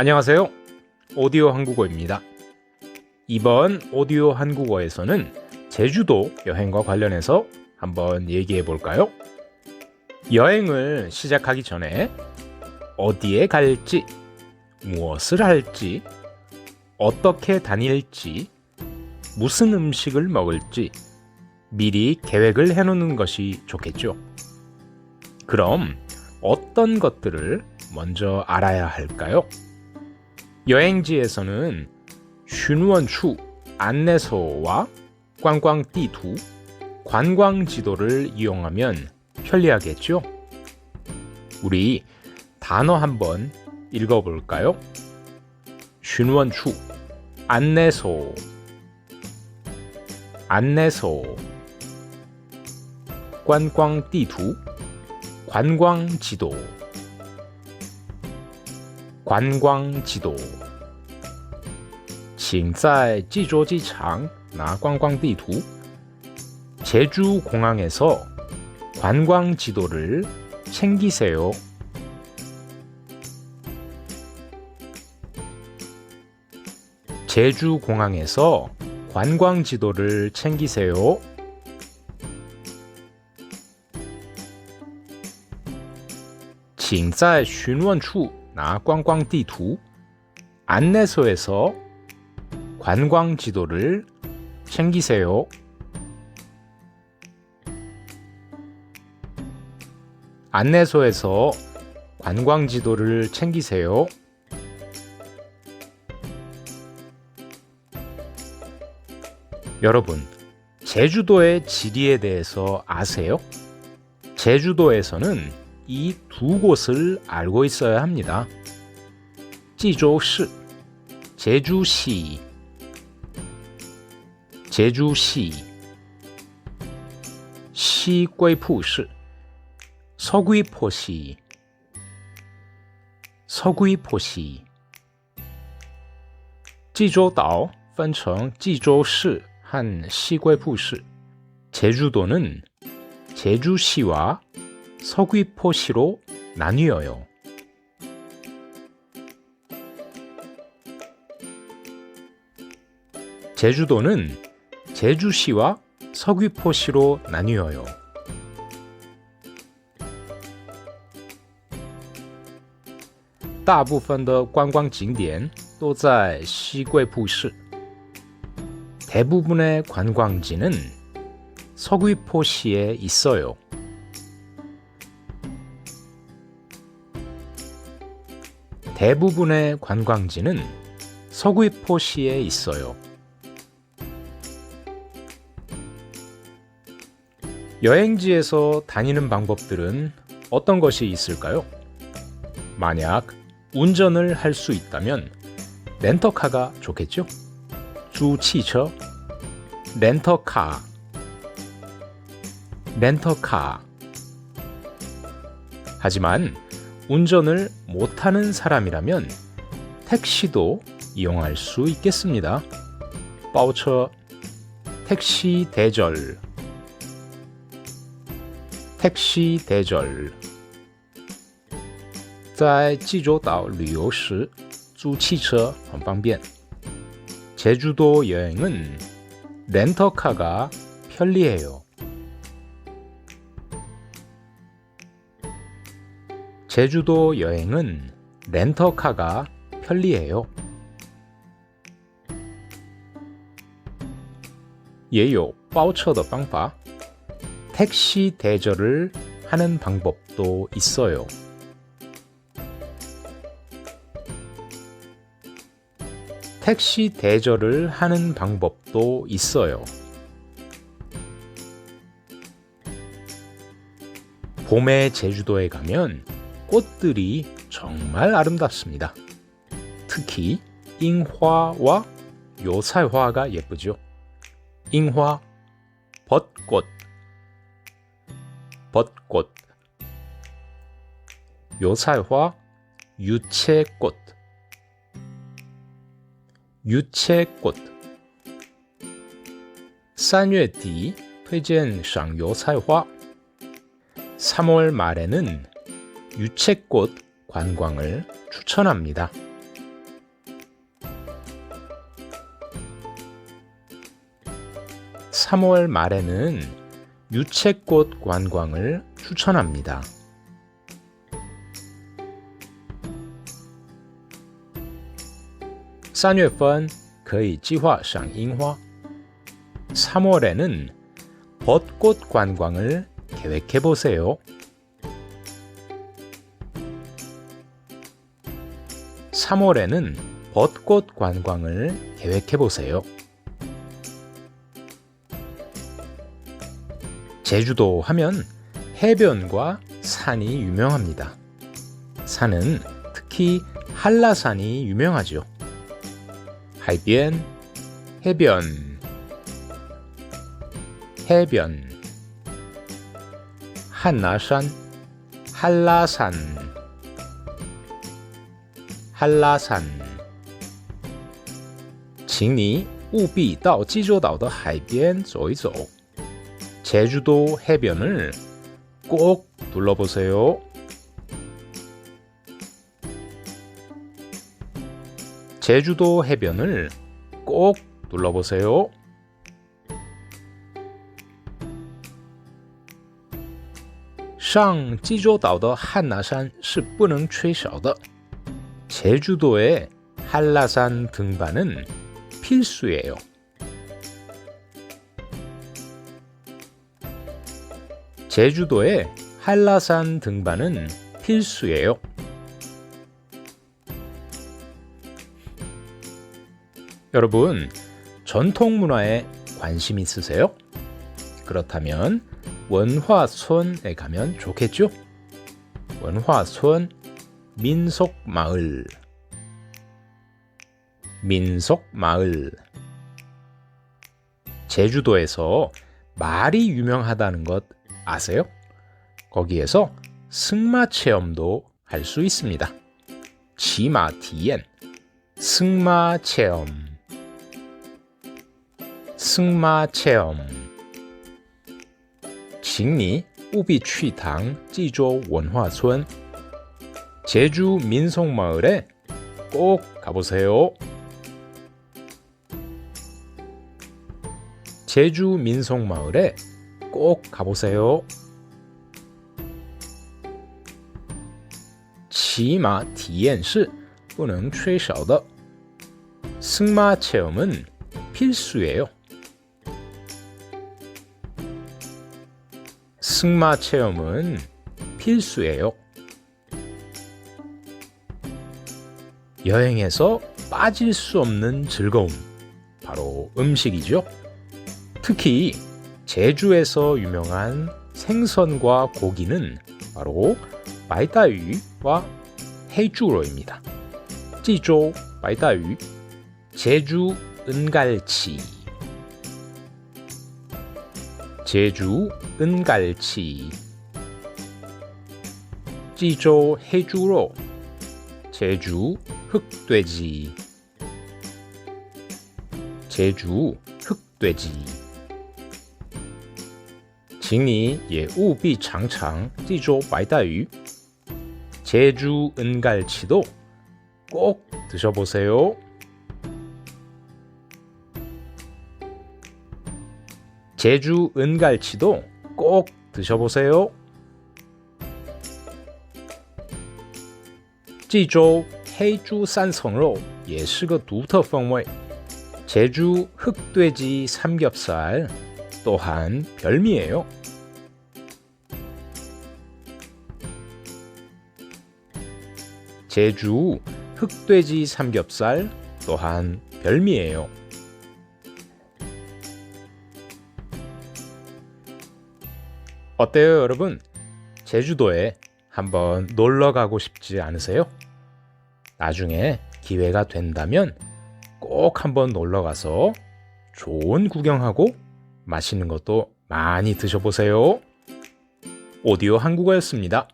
안녕하세요. 오디오 한국어입니다. 이번 오디오 한국어에서는 제주도 여행과 관련해서 한번 얘기해 볼까요? 여행을 시작하기 전에 어디에 갈지, 무엇을 할지, 어떻게 다닐지, 무슨 음식을 먹을지 미리 계획을 해 놓는 것이 좋겠죠. 그럼 어떤 것들을 먼저 알아야 할까요? 여행지에서는 슌원추 안내소와 관광地图 관광 지도를 이용하면 편리하겠죠? 우리 단어 한번 읽어볼까요? 슌원추 안내소 안내소 관광地图 관광 지도 관광 지도 请在济州机场拿观光地图 제주 공항에서 관광 지도를 챙기세요. 제주 공항에서 관광 지도를 챙기세요. 请在询问处 아, 꽝꽝띠두 안내소에서 관광 지도를 챙기세요. 안내소에서 관광 지도를 챙기세요. 여러분, 제주도의 지리에 대해서 아세요? 제주도에서는 이 두 곳을 알고 있어야 합니다. 济州市, 제주시, 제주시, 시괴푸시, 서귀포시, 서귀포시. 济州岛分成济州市和西归浦市. 제주도는 제주시와 서귀포시로 나뉘어요. 제주도는 제주시와 서귀포시로 나뉘어요. 대부분의 관광지는 서귀포시에 있어요. 대부분의 관광지는 서귀포시에 있어요. 여행지에서 다니는 방법들은 어떤 것이 있을까요? 만약 운전을 할 수 있다면 렌터카가 좋겠죠? 주汽车 렌터카 렌터카 하지만 운전을 못하는 사람이라면 택시도 이용할 수 있겠습니다. 包车 택시 대절 택시 대절 在济州岛旅游时租汽车很方便. 제주도 여행은 렌터카가 편리해요. 제주도 여행은 렌터카가 편리해요. 예요 파우처의 방법 택시 대절을 하는 방법도 있어요. 택시 대절을 하는 방법도 있어요. 봄에 제주도에 가면 꽃들이 정말 아름답습니다. 특히 잉화와 요살화가 예쁘죠. 잉화, 벚꽃, 벚꽃, 요살화, 유채꽃, 유채꽃. 3月底 推荐赏油菜花. 3월 말에는 유채꽃 관광을 추천합니다. (3월) 말에는 유채꽃 관광을 추천합니다. (3月份) 可以计划赏樱花 (3월에는) 벚꽃 관광을 계획해 보세요. 3월에는 벚꽃 관광을 계획해 보세요. 제주도 하면 해변과 산이 유명합니다. 산은 특히 한라산이 유명하죠. 海边 해변 해변 한라산 한라산 한라산 请你务必到济州岛的海边走一走. 제주도 해변을 꼭 둘러보세요. 제주도 해변을 꼭 둘러보세요. 上济州岛的汉拿山是不能缺少的. 제주도의 한라산 등반은 필수예요. 제주도의 한라산 등반은 필수예요. 여러분, 전통 문화에 관심 있으세요? 그렇다면 원화촌에 가면 좋겠죠? 원화촌 민속마을. 민속마을. 제주도에서 말이 유명하다는 것 아세요? 거기에서 승마 체험도 할 수 있습니다. 지마 디엔. 승마 체험. 승마 체험. 징리 우비 취당 지조 원화촌 제주 민속마을에 꼭 가보세요. 제주 민속마을에 꼭 가보세요. 骑马体验是不能缺少的. 승마 체험은 필수예요. 승마 체험은 필수예요. 여행에서 빠질 수 없는 즐거움. 바로 음식이죠. 특히 제주에서 유명한 생선과 고기는 바로 바이다유와 해주로입니다. 찌조 바이다유, 제주 은갈치, 제주 은갈치, 찌조 해주로, 제주 흑돼지 제주 흑돼지 징이 예 우비 장창 띠조 말다유 제주 은갈치도 꼭 드셔보세요. 제주 은갈치도 꼭 드셔보세요. 济州黑猪三层肉也是个独特风味。 제주 흑돼지 삼겹살 또한 별미예요. 제주 흑돼지 삼겹살 또한 별미예요. 어때요, 여러분? 제주도에 한번 놀러 가고 싶지 않으세요? 나중에 기회가 된다면 꼭 한번 놀러 가서 좋은 구경하고 맛있는 것도 많이 드셔보세요. 오디오 한국어였습니다.